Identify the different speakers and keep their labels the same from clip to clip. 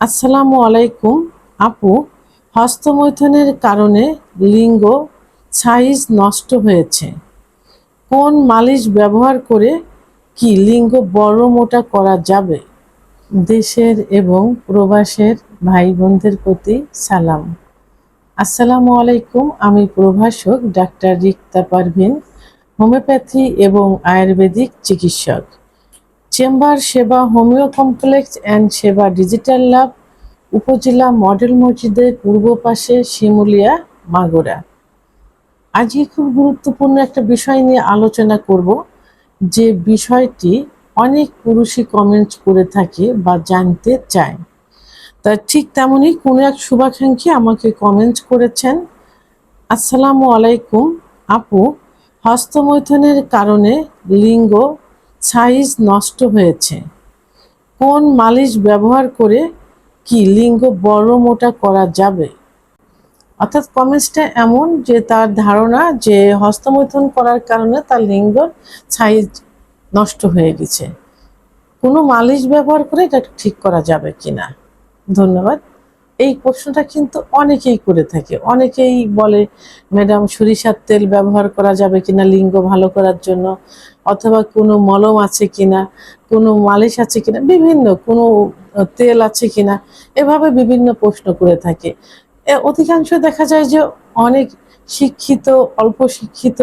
Speaker 1: আসসালামু আলাইকুম, আপু। হস্তমৈথুনের কারণে লিঙ্গ সাইজ নষ্ট হয়েছে। কোন মালিশ ব্যবহার করে কি লিঙ্গ বড় মোটা করা যাবে? দেশের এবং প্রবাসের ভাই বোনদের প্রতি সালাম। আসসালামু আলাইকুম, আমি প্রভাষক ডাক্তার রিক্তা পারভিন, হোমিওপ্যাথি এবং আয়ুর্বেদিক চিকিৎসক। চেম্বার, সেবা, হোমিও কমপ্লেক্স অ্যান্ড সেবা ডিজিটাল ল্যাব, উপজেলা মডেল মসজিদের পূর্ব পাশে শিমুলিয়া, মাগুরা। আজকে খুব গুরুত্বপূর্ণ একটা বিষয় নিয়ে আলোচনা করব, যে বিষয়টি অনেক পুরুষই কমেন্ট করে থাকে বা জানতে চায়। তা ঠিক তেমনই কোনো এক শুভাকাঙ্ক্ষী আমাকে কমেন্ট করেছেন, আসসালামু আলাইকুম, আপু। হস্তমৈথনের কারণে লিঙ্গ সাইজ নষ্ট হয়েছে। কোন মালিশ ব্যবহার করে কি লিঙ্গ বড় মোটা করা যাবে? অর্থাৎ কমেন্টসটা এমন যে তার ধারণা যে হস্তমৈথুন করার কারণে তার লিঙ্গ সাইজ নষ্ট হয়ে গেছে। কোনো মালিশ ব্যবহার করে এটা ঠিক করা যাবে কিনা? ধন্যবাদ। এই প্রশ্নটা কিন্তু অনেকেই করে থাকে। অনেকেই বলে, ম্যাডাম, সরিষার তেল ব্যবহার করা যাবে কিনা, লিঙ্গ ভালো করার জন্য? অথবা কোনো মলম আছে কিনা? কোনো মালিশ আছে কিনা? বিভিন্ন, কোনো তেল আছে কিনা? এভাবে বিভিন্ন প্রশ্ন করে থাকে। অধিকাংশ দেখা যায় যে অনেক শিক্ষিত, অল্প শিক্ষিত,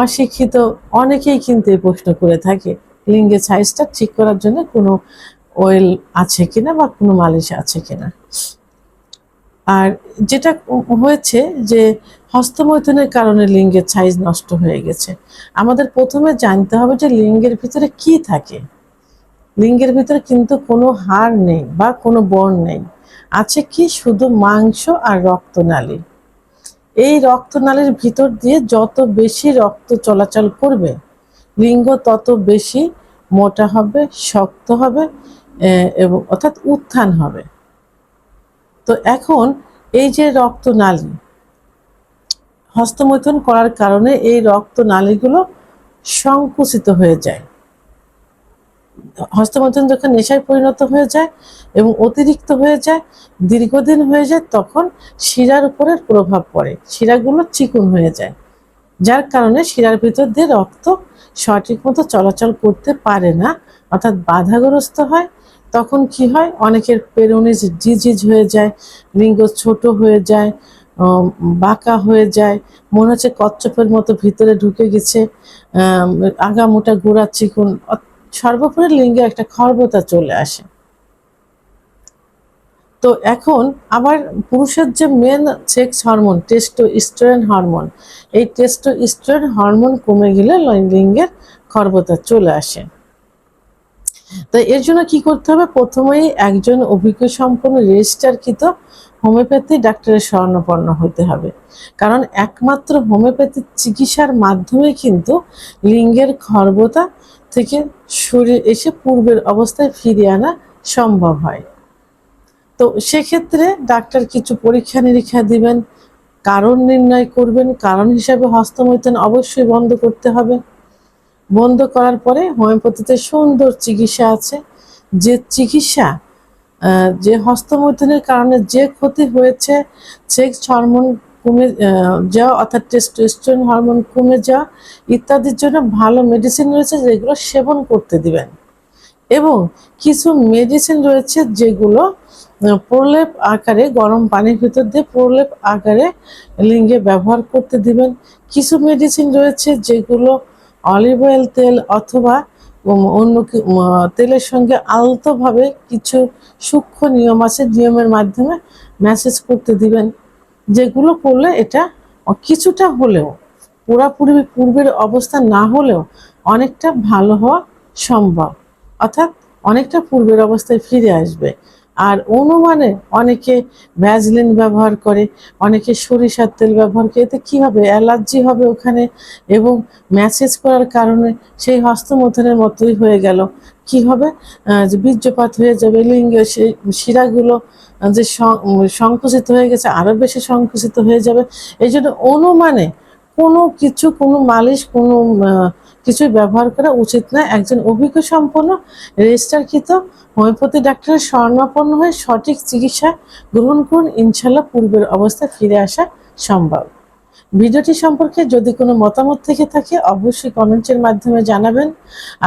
Speaker 1: অশিক্ষিত অনেকেই কিন্তু এই প্রশ্ন করে থাকে, লিঙ্গের সাইজটা ঠিক করার জন্য কোনো অয়েল আছে কিনা বা কোনো মালিশ আছে কিনা? আর যেটা হয়েছে যে হস্তমৈথুনের কারণে লিঙ্গের সাইজ নষ্ট হয়ে গেছে। আমাদের প্রথমে জানতে হবে যে লিঙ্গের ভিতরে কি থাকে। লিঙ্গের ভিতরে কিন্তু কোনো হাড় নেই বা কোনো বর্ণ নেই। আছে কি শুধু মাংস আর রক্তনালী। এই রক্তনালীর ভিতর দিয়ে যত বেশি রক্ত চলাচল করবে, লিঙ্গ তত বেশি মোটা হবে, শক্ত হবে এবং অর্থাৎ উত্থান হবে। তো এখন এই যে রক্তনালী, হস্তমৈথুন করার কারণে এই রক্তনালীগুলো সংকুচিত হয়ে যায়। হস্তমৈথুন যখন নেশায় পরিণত হয়ে যায় এবং অতিরিক্ত হয়ে যায়, দীর্ঘদিন হয়ে যায়, তখন শিরার উপরে প্রভাব পড়ে। শিরাগুলো চিকুন হয়ে যায়, যার কারণে শিরার ভিতর দিয়ে রক্ত সঠিক মতো চলাচল করতে পারে না, অর্থাৎ বাধাগ্রস্ত হয় তখন কি হয়? অনেকের পেরোনিজ ডিজিজ হয়ে যায়, লিঙ্গ ছোট হয়ে যায় বাঁকা হয়ে যায়, মনে হচ্ছে কচ্ছপের মতো ভিতরে ঢুকে গেছে আগা মোটা গোড়া চিকুন সর্বোপরি লিঙ্গে একটা খর্বতা চলে আসে। তো এখন আবার পুরুষের যে men sex hormone testosterone hormone এই টেস্টো ইস্টোরেন হরমোন কমে গেলে লিঙ্গের খর্বতা চলে আসে। তো এর জন্য কি করতে হবে? প্রথমেই একজন অভিজ্ঞ সম্পন্ন রেজিস্টারকৃত হোমিওপ্যাথি ডাক্তারের স্বর্ণপন্ন হতে হবে। কারণ একমাত্র হোমিওপ্যাথিক চিকিৎসার মাধ্যমে কিন্তু লিঙ্গের খর্বতা থেকে শরীর এসে পূর্বের অবস্থায় ফিরিয়ে আনা সম্ভব হয়। তো সেক্ষেত্রে ডাক্তার কিছু পরীক্ষা নিরীক্ষা দিবেন, কারণ নির্ণয় করবেন, কারণ হিসাবে হস্তমৈথুন অবশ্যই বন্ধ করতে হবে। বন্ধ করার পরে হোমিওপ্যাথিতে সুন্দর চিকিৎসা আছে। যে চিকিৎসা যে হস্তমৈথুনের কারণে যে ক্ষতি হয়েছে সেক্স হরমোন কমে যাওয়া, অর্থাৎ টেস্টোস্টেরন হরমোন কমে যাওয়া ইত্যাদির জন্য ভালো মেডিসিন রয়েছে যেগুলো সেবন করতে দিবেন। এবং কিছু মেডিসিন রয়েছে যেগুলো প্রলেপ আকারে, গরম পানির ভিতর দিয়ে প্রলেপ আকারে লিঙ্গে ব্যবহার করতে দিবেন। কিছু মেডিসিন রয়েছে যেগুলো অলিভ অয়েল তেল অথবা অন্য তেলের সঙ্গে আলতোভাবে কিছু সূক্ষ্ম নিয়ম আছে, নিয়মের মাধ্যমে ম্যাসেজ করতে দিবেন। যেগুলো করলে এটা কিছুটা হলেও, পুরাপুরি পূর্বের অবস্থা না হলেও অনেকটা ভালো হওয়া সম্ভব। অর্থাৎ অনেকটা পূর্বের অবস্থায় ফিরে আসবে। আর অনুমানে অনেকে ভ্যাজলিন ব্যবহার করে, অনেকে সরিষার তেল ব্যবহার করে, এতে কী হবে? অ্যালার্জি হবে ওখানে এবং ম্যাসেজ করার কারণে সেই হস্তমথনের মতোই হয়ে গেল। কি হবে? যে বীর্যপাত হয়ে যাবে, লিঙ্গে শিরাগুলো যে সংকুচিত হয়ে গেছে আরও বেশি সংকুচিত হয়ে যাবে। এই জন্য অনুমানে কোনো কিছু, কোনো মালিশ, কোনো কিছুই ব্যবহার করা উচিত নয়। একজন অভিজ্ঞ সম্পন্ন, রেজিস্টারকৃত হোমিওপ্যাথি ডাক্তারের স্বর্ণাপন্ন হয়ে সঠিক চিকিৎসা গ্রহণ করুন। ইনশাল্লাহ পূর্বের অবস্থায় ফিরে আসা সম্ভব। ভিডিওটি সম্পর্কে যদি কোনো মতামত থেকে থাকে, অবশ্যই কমেন্টের মাধ্যমে জানাবেন।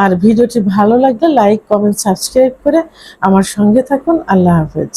Speaker 1: আর ভিডিওটি ভালো লাগলে লাইক, কমেন্ট, সাবস্ক্রাইব করে আমার সঙ্গে থাকুন। আল্লাহ হাফেজ।